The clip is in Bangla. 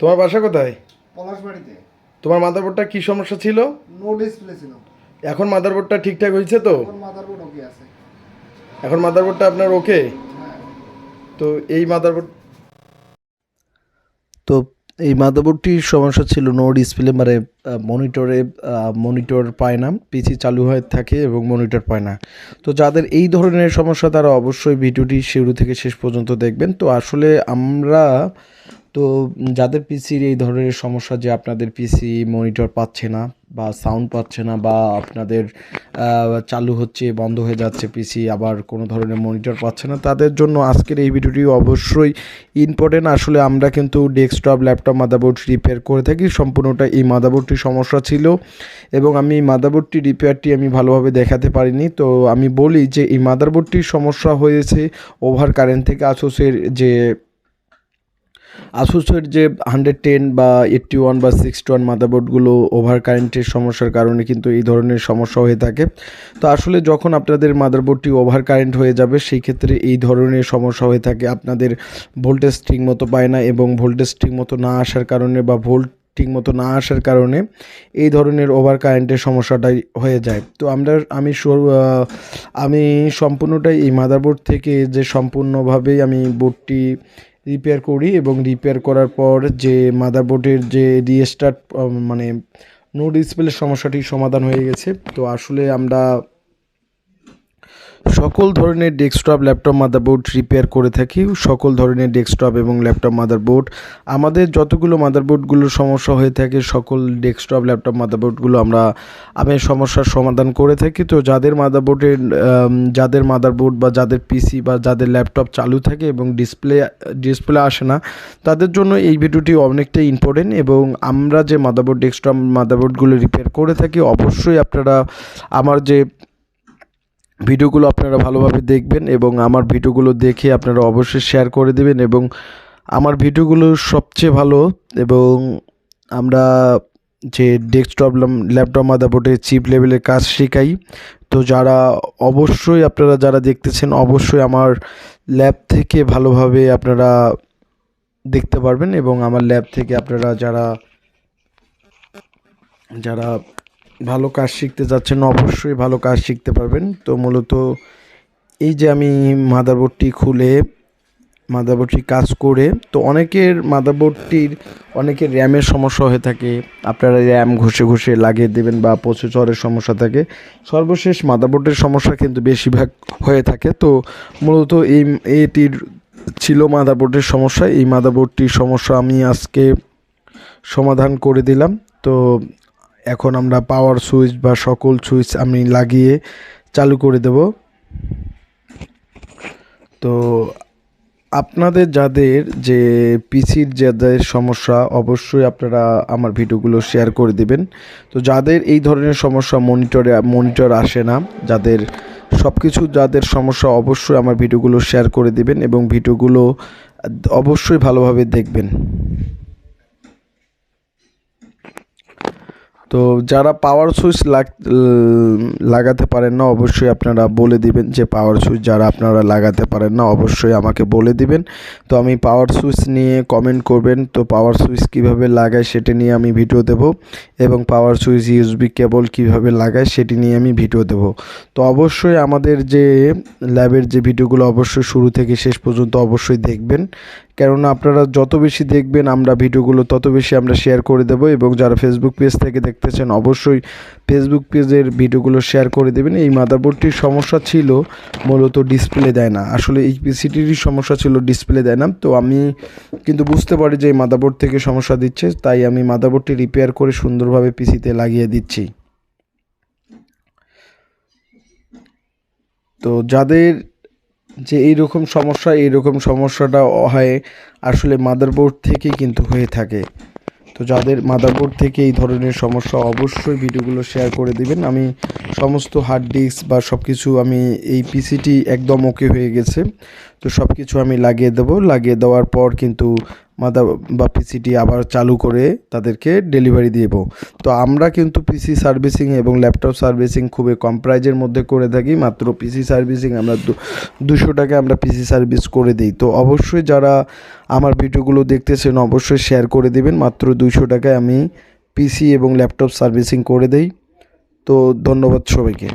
তোমার বাসা কোথায়? পলাশবাড়িতে। তোমার মাদারবোর্ডটা কি সমস্যা ছিল? নো ডিসপ্লে ছিল। এখন মাদারবোর্ডটা ঠিকঠাক হয়েছে তো? এখন মাদারবোর্ড ওকে আছে। এখন মাদারবোর্ডটা আপনার ওকে হ্যাঁ। তো এই মাদারবোর্ড তো এই মাদারবোর্ডটির সমস্যা ছিল নো ডিসপ্লে মানে মনিটরে মনিটর পায় না পিসি চালু হয়ে থাকে এবং মনিটর পায় না। তো যাদের এই ধরনের সমস্যা, তারা অবশ্যই ভিডিওটি শুরু থেকে শেষ পর্যন্ত দেখবেন। তো আসলে আমরা তো যাদের পিসির এই ধরনের সমস্যা যে আপনাদের পিসি মনিটর পাচ্ছে না বা সাউন্ড পাচ্ছে না বা আপনাদের চালু হচ্ছে, বন্ধ হয়ে যাচ্ছে পিসি আবার কোনো ধরনের মনিটর পাচ্ছে না, তাদের জন্য আজকের এই ভিডিওটি অবশ্যই ইম্পর্টেন্ট আসলে আমরা কিন্তু ডেস্কটপ ল্যাপটপ মাদারবোর্ড রিপেয়ার করে থাকি, সম্পূর্ণটা এই মাদারবোর্ডটির সমস্যা ছিল এবং আমি মাদারবোর্ডটি রিপেয়ারটি আমি ভালোভাবে দেখাতে পারিনি। তো আমি বলি যে এই মাদারবোর্ডটির সমস্যা হয়েছে ওভার কারেন্ট থেকে আসোসের যে আসুসের যে হান্ড্রেড টেন বা এইট্টি ওয়ান বা সিক্সটি ওয়ান মাদারবোর্ডগুলো ওভার কারেন্টের সমস্যার কারণে কিন্তু এই ধরনের সমস্যা হয়ে থাকে। তো আসলে যখন আপনাদের মাদারবোর্ডটি ওভার কারেন্ট হয়ে যাবে, সেই ক্ষেত্রে এই ধরনের সমস্যা হয়ে থাকে। আপনাদের ভোল্টেজ ঠিক মতো পায় না এবং ভোল্টেজ ঠিক মতো না আসার কারণে বা ভোল্ট ঠিক মতো না আসার কারণে এই ধরনের ওভার কারেন্টের সমস্যাটাই হয়ে যায়। তো আমরা, আমি আমি সম্পূর্ণটাই এই মাদারবোর্ড থেকে যে সম্পূর্ণভাবেই আমি বোর্ডটি রিপেয়ার করি এবং রিপেয়ার করার পর যে মাদারবোর্ডের যে রিস্টার্ট মানে নো ডিসপ্লের সমস্যাটি সমাধান হয়ে গেছে। তো আসলে আমরা সকল ধরনের ডেস্কটপ, ল্যাপটপ, মাদারবোর্ড রিপেয়ার করে থাকি। সকল ধরনের ডেস্কটপ এবং ল্যাপটপ, মাদারবোর্ড। আমাদের যতগুলো মাদারবোর্ডগুলোর সমস্যা হয়ে থাকে, সকল ডেস্কটপ, ল্যাপটপ, মাদারবোর্ডগুলো আমরা, আমি সমস্যার সমাধান করে থাকি। তো যাদের মাদারবোর্ডের যাদের মাদারবোর্ড বা যাদের পিসি বা যাদের ল্যাপটপ চালু থাকে এবং ডিসপ্লে ডিসপ্লে আসে না, তাদের জন্য এই ভিডিওটি অনেকটাই ইম্পর্টেন্ট এবং আমরা যে মাদারবোর্ড ডেস্কটপ মাদারবোর্ডগুলো রিপেয়ার করে থাকি, অবশ্যই আপনারা আমার যে ভিডিওগুলো আপনারা ভালোভাবে দেখবেন এবং আমার ভিডিওগুলো দেখে আপনারা অবশ্যই শেয়ার করে দেবেন এবং আমার ভিডিওগুলো সবচেয়ে ভালো এবং আমরা যে ডেস্কটপ ল্যাপটপ মাদারবোর্ডে চিপ লেভেলের কাজ শেখাই। তো যারা অবশ্যই আপনারা যারা দেখতেছেন, অবশ্যই আমার ল্যাব থেকে ভালোভাবে আপনারা দেখতে পারবেন এবং আমার ল্যাব থেকে আপনারা যারা যারা ভালো কাজ শিখতে যাচ্ছেন, অবশ্যই ভালো কাজ শিখতে পারবেন। তো মূলত এই যে আমি মাদারবোর্ডটি খুলে, মাদারবোর্ডটি কাজ করে, তো অনেকের মাদারবোর্ডটির, অনেকের র্যামের সমস্যা হয়ে থাকে। আপনারা র্যাম ঘষে ঘষে লাগিয়ে দেবেন বা প্রসেসরের সমস্যা থাকে। সর্বশেষ মাদারবোর্ডের সমস্যা কিন্তু বেশিরভাগ হয়ে থাকে। তো মূলত এই, এটির ছিল মাদারবোর্ডের সমস্যা। এই মাদারবোর্ডটির সমস্যা আমি আজকে সমাধান করে দিলাম। তো এখন আমরা পাওয়ার সুইচ বা সকল সুইচ আমি লাগিয়ে চালু করে দেব। তো আপনাদের যাদের যে পিসির যাদের সমস্যা, অবশ্যই আপনারা আমার ভিডিওগুলো শেয়ার করে দিবেন। তো যাদের এই ধরনের সমস্যা মনিটরে মনিটর আসে না, যাদের সব কিছু যাদের সমস্যা, অবশ্যই আমার ভিডিওগুলো শেয়ার করে দিবেন এবং ভিডিওগুলো অবশ্যই ভালোভাবে দেখবেন। তো যারা পাওয়ার সুইচ লাগ লাগাতে পারেন না, অবশ্যই আপনারা বলে দিবেন যে পাওয়ার সুইচ যারা আপনারা লাগাতে পারেন না, অবশ্যই আমাকে বলে দিবেন। তো আমি পাওয়ার সুইচ নিয়ে কমেন্ট করবেন, তো পাওয়ার সুইচ কীভাবে লাগায় সেটা নিয়ে আমি ভিডিও দেব এবং পাওয়ার সুইচ ইউএসবি কেবল কীভাবে লাগায় সেটি নিয়ে আমি ভিডিও দেব। তো অবশ্যই আমাদের যে ল্যাবের যে ভিডিওগুলো অবশ্যই শুরু থেকে শেষ পর্যন্ত অবশ্যই দেখবেন। কেননা আপনারা যত বেশি দেখবেন আমরা ভিডিওগুলো, তত বেশি আমরা শেয়ার করে দেবো এবং যারা ফেসবুক পেজ থেকে দেখতেছেন অবশ্যই ফেসবুক পেজের ভিডিওগুলো শেয়ার করে দেবেন। এই মাদারবোর্ডটির সমস্যা ছিল মূলত ডিসপ্লে দেয় না। আসলে এই পিসিটিরই সমস্যা ছিল ডিসপ্লে দেয় না। তো আমি কিন্তু বুঝতে পারি যে এই মাদারবোর্ড থেকে সমস্যা দিচ্ছে, তাই আমি মাদারবোর্ডটি রিপেয়ার করে সুন্দরভাবে পিসিতে লাগিয়ে দিচ্ছি। তো যাদের যে এইরকম সমস্যা, এইরকম সমস্যাটা হয় আসলে মাদারবোর্ড থেকে কিন্তু হয়ে থাকে। তো যাদের মাদারবোর্ড থেকে এই ধরনের সমস্যা, অবশ্যই ভিডিওগুলো শেয়ার করে দিবেন। আমি সমস্ত হার্ড ডিস্ক বা সব কিছু আমি এই পিসিটি একদম ওকে হয়ে গেছে। তো সব কিছু আমি লাগিয়ে দেবো। লাগিয়ে দেওয়ার পর কিন্তু মাদার বা পিসিটি আবার চালু করে তাদেরকে ডেলিভারি দেবো। তো আমরা কিন্তু পিসি সার্ভিসিং এবং ল্যাপটপ সার্ভিসিং খুবই কম প্রাইজের মধ্যে করে থাকি, মাত্র পিসি সার্ভিসিং আমরা দুশো টাকায় আমরা পিসি সার্ভিস করে দিই। তো অবশ্যই যারা আমার ভিডিওগুলো দেখতেছেন অবশ্যই শেয়ার করে দেবেন, মাত্র দুশো টাকায় আমি পিসি এবং ল্যাপটপ সার্ভিসিং করে দেই। তো ধন্যবাদ সবাইকে।